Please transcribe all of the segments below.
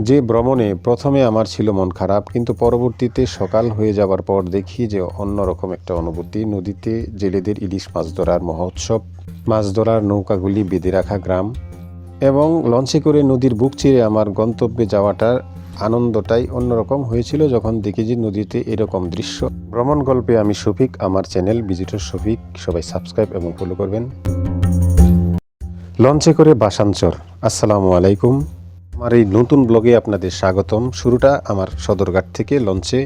যে ভ্রমণে প্রথমে আমার ছিল মন খারাপ, কিন্তু পরবর্তীতে সকাল হয়ে যাওয়ার পর দেখি যে অন্যরকম একটা অনুভূতি। নদীতে জেলেদের ইলিশ মাছ ধরার মহোৎসব, মাছ ধরার নৌকাগুলি বেঁধে রাখা গ্রাম এবং লঞ্চে করে নদীর বুক চিরে আমার গন্তব্যে যাওয়াটার আনন্দটাই অন্যরকম হয়েছিল যখন দেখি যে নদীতে এরকম দৃশ্য। ভ্রমণ গল্পে আমি শফিক, আমার চ্যানেল ভিজিটর শফিক। সবাই সাবস্ক্রাইব এবং ফলো করবেন। লঞ্চে করে বাসাঞ্চর। আসসালামু আলাইকুম। আমার এই নতুন ব্লগে আপনাদের স্বাগতম। শুরুটা আমার সদরঘাট থেকে লঞ্চে।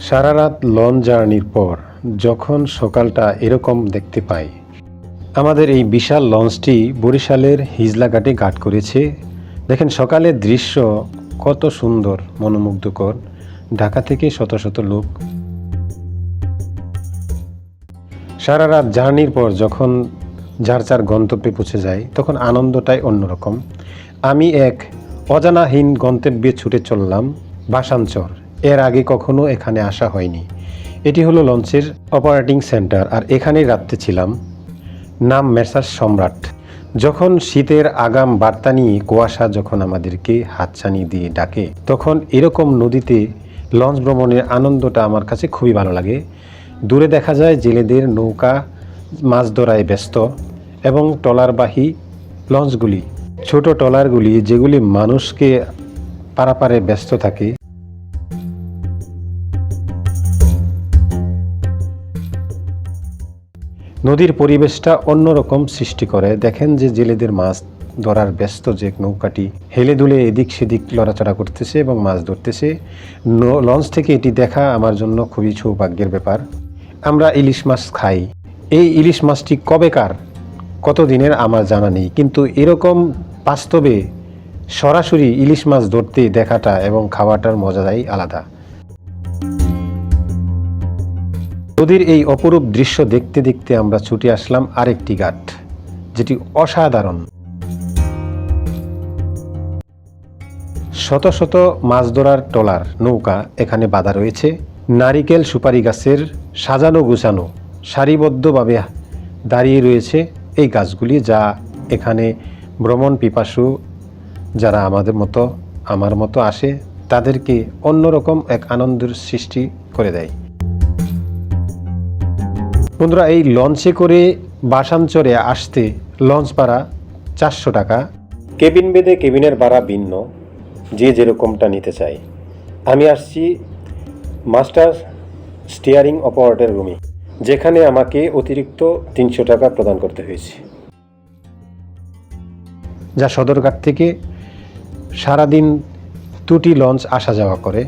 সারা রাত লঞ্চ জার্নির পর যখন সকালটা এরকম দেখতে পাই, আমাদের এই বিশাল লঞ্চটি বরিশালের হিজলাঘাটে ঘাট করেছে। দেখেন সকালের দৃশ্য কত সুন্দর, মনোমুগ্ধকর। ঢাকা থেকে শত শত লোক। সারা রাত জার্নির পর যখন যার যার গন্তব্যে পৌঁছে যায় তখন আনন্দটাই অন্যরকম। আমি এক অজানাহীন গন্তব্যে ছুটে চললাম বাসাঞ্চর এর আগে কখনো এখানে আসা হয়নি। এটি হলো লঞ্চের অপারেটিং সেন্টার আর এখানেই রাত্রে ছিলাম। নাম মেসার সম্রাট। যখন শীতের আগাম বার্তা নিয়ে কুয়াশা যখন আমাদেরকে হাতছানি দিয়ে ডাকে, তখন এরকম নদীতে লঞ্চ ভ্রমণের আনন্দটা আমার কাছে খুবই ভালো লাগে। দূরে দেখা যায় জেলেদের নৌকা, মাছ ধরায় ব্যস্ত এবং ট্রলারবাহী লঞ্চগুলি। ছোট ট্রলারগুলি যেগুলি মানুষকে পারাপারে ব্যস্ত থাকে। নদীর পরিবেশটা অন্যরকম সৃষ্টি করে। দেখেন যে জেলেদের মাছ ধরার ব্যস্ত যে নৌকাটি হেলে দুলে এদিক সেদিক লড়াচড়া করতেছে এবং মাছ ধরতেছে। লঞ্চ থেকে এটি দেখা আমার জন্য খুবই সৌভাগ্যের ব্যাপার। আমরা ইলিশ মাছ খাই। এই ইলিশ মাছটি কবেকার কতদিনের আমার জানা নেই। কিন্তু এরকম বাস্তবে সরাসরি ইলিশ মাছ ধরতে দেখাটা এবং খাওয়াটার মজাটাই আলাদা। নদীর এই অপরূপ দৃশ্য দেখতে দেখতে আমরা ছুটে আসলাম আরেকটি ঘাট, যেটি অসাধারণ। শত শত মাছ ধরার ট্রলার নৌকা এখানে বাঁধা রয়েছে। নারিকেল সুপারি গাছের সাজানো গুছানো, সারিবদ্ধভাবে দাঁড়িয়ে রয়েছে এই গাছগুলি, যা এখানে ভ্রমণ পিপাসু যারা আমাদের মতো, আমার মতো আসে, তাদেরকে অন্যরকম এক আনন্দের সৃষ্টি করে দেয়। বন্ধুরা, এই লঞ্চে করে বাসাঞ্চরে আসতে লঞ্চ ভাড়া চারশো টাকা। কেবিন বেদে কেবিনের ভাড়া ভিন্ন, যে যেরকমটা নিতে চায়। আমি আসছি মাস্টার স্টিয়ারিং অপারেটর রুমে, যেখানে আমাকে অতিরিক্ত তিনশো টাকা প্রদান করতে হয়েছে। যা সদরঘাট থেকে সারাদিন দুটি লঞ্চ আসা যাওয়া করে।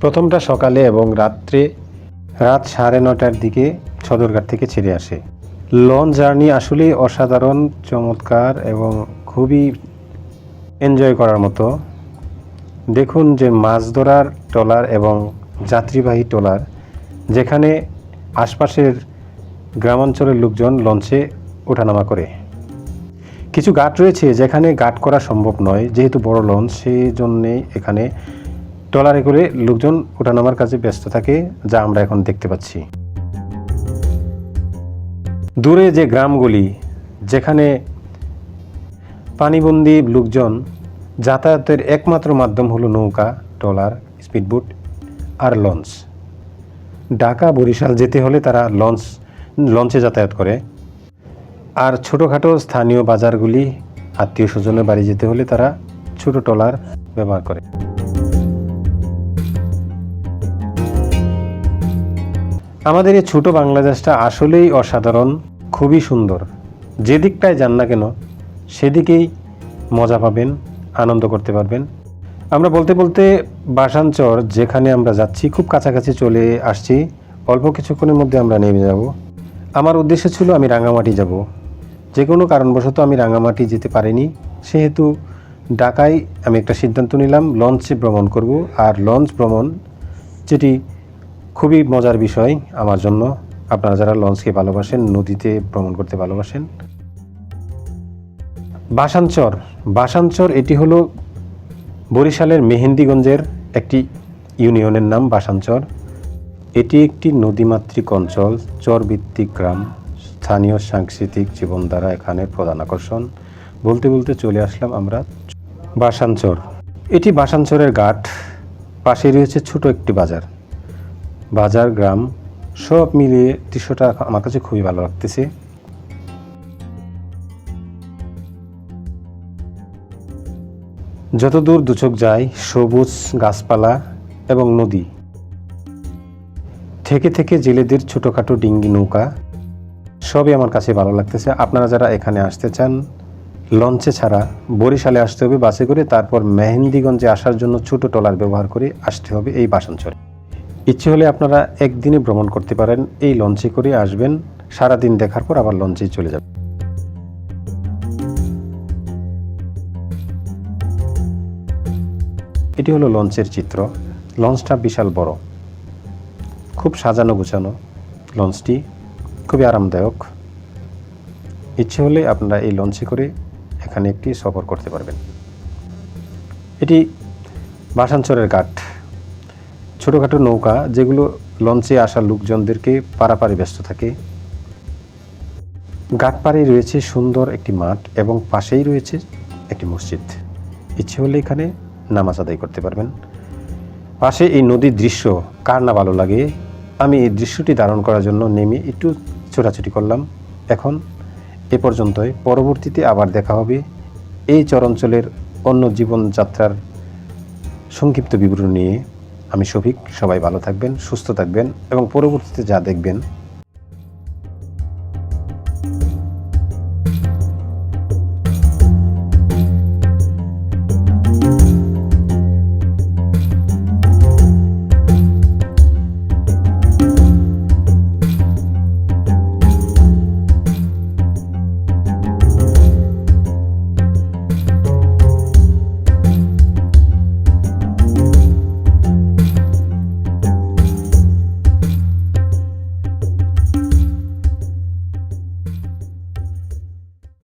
প্রথমটা সকালে এবং রাত্রে রাত সাড়ে নটার দিকে সদরঘাট থেকে ছেড়ে আসে। লঞ্চ জার্নি আসলেই অসাধারণ, চমৎকার এবং খুবই এনজয় করার মতো। দেখুন যে মাছ ধরার ট্রলার এবং যাত্রীবাহী ট্রলার, যেখানে আশপাশের গ্রামাঞ্চলের লোকজন লঞ্চে ওঠানামা করে। কিছু ঘাট রয়েছে যেখানে ঘাট করা সম্ভব নয়, যেহেতু বড় লঞ্চ সেই জন্যে এখানে ট্রলারে করে লোকজন ওঠানামার কাজে ব্যস্ত থাকে, যা আমরা এখন দেখতে পাচ্ছি। দূরে যে গ্রামগুলি, যেখানে পানিবন্দী লোকজন যাতায়াতের একমাত্র মাধ্যম হলো নৌকা, ট্রলার, স্পিডবোট আর লঞ্চ। ঢাকা বরিশাল যেতে হলে তারা লঞ্চ, লঞ্চে যাতায়াত করে। আর ছোটোখাটো স্থানীয় বাজারগুলি আত্মীয় স্বজনের বাড়ি যেতে হলে তারা ছোট ট্রলার ব্যবহার করে। আমাদের এই ছোট বাংলাদেশটা আসলেই অসাধারণ, খুবই সুন্দর। যে দিকটায় যান না কেন, সেদিকেই মজা পাবেন, আনন্দ করতে পারবেন। আমরা বলতে বলতে বাসাঞ্চর যেখানে আমরা যাচ্ছি, খুব কাছাকাছি চলে আসছি। অল্প কিছুক্ষণের মধ্যে আমরা নেমে যাব। আমার উদ্দেশ্য ছিল আমি রাঙামাটি যাব। যে কোনো কারণবশত আমি রাঙামাটি যেতে পারিনি। সেহেতু ঢাকায় আমি একটা সিদ্ধান্ত নিলাম, লঞ্চে ভ্রমণ করব। আর লঞ্চ ভ্রমণ, যেটি খুবই মজার বিষয় আমার জন্য। আপনারা যারা লঞ্চকে ভালোবাসেন, নদীতে ভ্রমণ করতে ভালোবাসেন। বাসাঞ্চর বাসাঞ্চর এটি হলো বরিশালের মেহেন্দিগঞ্জের একটি ইউনিয়নের নাম বাসাঞ্চর এটি একটি নদীমাতৃক অঞ্চল, চরভিত্তিক গ্রাম। স্থানীয় সাংস্কৃতিক জীবনধারা এখানে প্রধান আকর্ষণ। বলতে বলতে চলে আসলাম আমরা বাসানচর। এটি বাসানচরের ঘাট। পাশে রয়েছে ছোট একটি বাজার। বাজার, গ্রাম, সব মিলিয়ে দৃশ্যটা আমার কাছে খুবই ভালো লাগতেছে। যতদূর দুচোখ যায়, সবুজ গাছপালা এবং নদী। থেকে থেকে জেলেদের ছোটোখাটো ডিঙ্গি নৌকা সবই আমার কাছে ভালো লাগতেছে। আপনারা যারা এখানে আসতে চান, লঞ্চে ছাড়া বরিশালে আসতে হবে, বাসে করে, তারপর মেহেন্দিগঞ্জে আসার জন্য ছোট ট্রলার ব্যবহার করে আসতে হবে এই বাসাঞ্চলে ইচ্ছে হলে আপনারা একদিনে ভ্রমণ করতে পারেন, এই লঞ্চে করে আসবেন, সারাদিন দেখার পর আবার লঞ্চেই চলে যাবেন। এটি হলো লঞ্চের চিত্র। লঞ্চটা বিশাল বড়। খুব সাজানো গোছানো লঞ্চটি। খুবই আরামদায়ক। ইচ্ছে হলে আপনারা এই লঞ্চে করে এখানে একটি সফর করতে পারবেন। এটি বাসাঞ্চরের ঘাট। ছোটোখাটো নৌকা যেগুলো লঞ্চে আসা লোকজনদেরকে পারাপারে ব্যস্ত থাকে। ঘাট পাড়ে রয়েছে সুন্দর একটি মাঠ এবং পাশেই রয়েছে একটি মসজিদ। ইচ্ছে হলে এখানে নামাজ আদায় করতে পারবেন। পাশে এই নদীর দৃশ্য, কার না ভালো লাগে? আমি এই দৃশ্যটি ধারণ করার জন্য নেমে একটু ছোটাছুটি করলাম। এখন এ পর্যন্তই। পরবর্তীতে আবার দেখা হবে এই চরাঞ্চলের অন্য জীবনযাত্রার সংক্ষিপ্ত বিবরণ নিয়ে। আমি শফিক, সবাই ভালো থাকবেন, সুস্থ থাকবেন এবং পরবর্তীতে যা দেখবেন